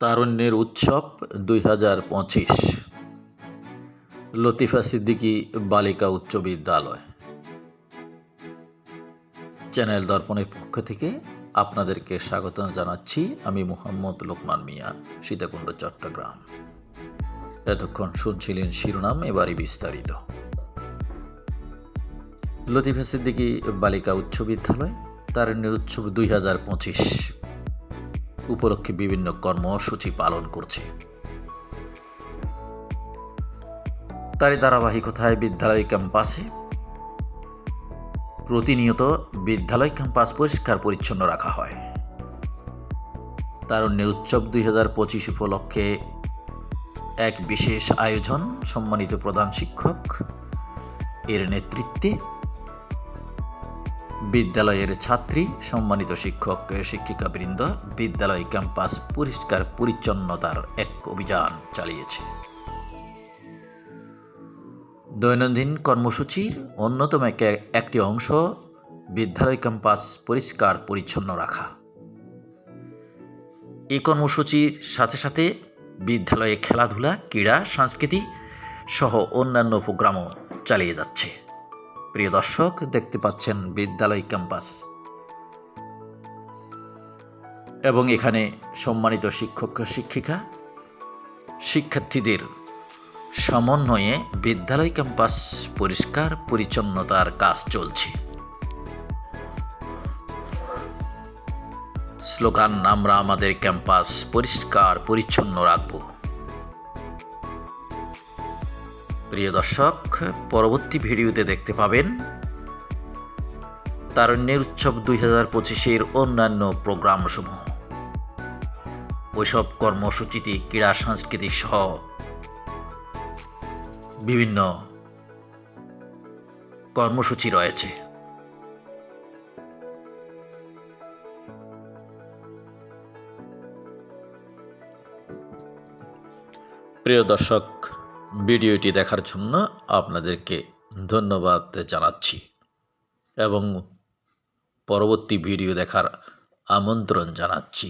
তারুণ্যের উৎসব দুই হাজার পঁচিশ। লতিফা সিদ্দিকী বালিকা উচ্চ বিদ্যালয়। চ্যানেল দর্পণের পক্ষ থেকে আপনাদেরকে স্বাগত জানাচ্ছি। আমি মোহাম্মদ লোকমান মিয়া, সীতাকুণ্ড, চট্টগ্রাম। এতক্ষণ শুনছিলেন শিরোনাম, এবারই বিস্তারিত। লতিফা সিদ্দিকী বালিকা উচ্চ বিদ্যালয়, তারুণ্যের উৎসব দুই হাজার পঁচিশ। উপলক্ষে বিভিন্ন কর্মসূচি পালন করছে। তারই ধারাবাহিকতায় বিদ্যালয় ক্যাম্পাসে প্রতিনিয়ত বিদ্যালয় ক্যাম্পাস পরিষ্কার পরিচ্ছন্ন রাখা হয়। তারুণ্যের উৎসব দুই হাজার পঁচিশ উপলক্ষে এক বিশেষ আয়োজন সম্মানিত প্রধান শিক্ষক এর নেতৃত্বে বিদ্যালয়ের ছাত্রী, সম্মানিত শিক্ষক, শিক্ষিকাবৃন্দ, বিদ্যালয় ক্যাম্পাস পরিষ্কার পরিচ্ছন্নতার এক অভিযান চালিয়েছে। দৈনন্দিন কর্মসূচির অন্যতম এক- একটি অংশ, বিদ্যালয় ক্যাম্পাস পরিষ্কার পরিচ্ছন্ন রাখা। এই কর্মসূচির সাথে সাথে বিদ্যালয়ে খেলাধুলা, ক্রীড়া সংস্কৃতি সহ অন্যান্য প্রোগ্রামও চালিয়ে যাচ্ছে। প্রিয় দর্শক, দেখতে পাচ্ছেন বিদ্যালয় ক্যাম্পাস। এবং এখানে সম্মানিত শিক্ষক শিক্ষিকা, শিক্ষার্থীদের সমন্বয়ে বিদ্যালয় ক্যাম্পাস পরিষ্কার পরিচ্ছন্নতার কাজ চলছে। স্লোগান, আমরা আমাদের ক্যাম্পাস পরিষ্কার পরিচ্ছন্ন রাখব। প্রিয় দর্শক, পরবর্তী ভিডিওতে দেখতে পাবেন তারুণ্যের উৎসব দুই হাজার পঁচিশের অন্যান্য প্রোগ্রামসমূহ। ওইসব কর্মসূচিতে ক্রীড়া, সাংস্কৃতিক সহ বিভিন্ন কর্মসূচি রয়েছে। প্রিয় দর্শক ভিডিওটি দেখার জন্য আপনাদেরকে ধন্যবাদ জানাচ্ছি এবং পরবর্তী ভিডিও দেখার আমন্ত্রণ জানাচ্ছি।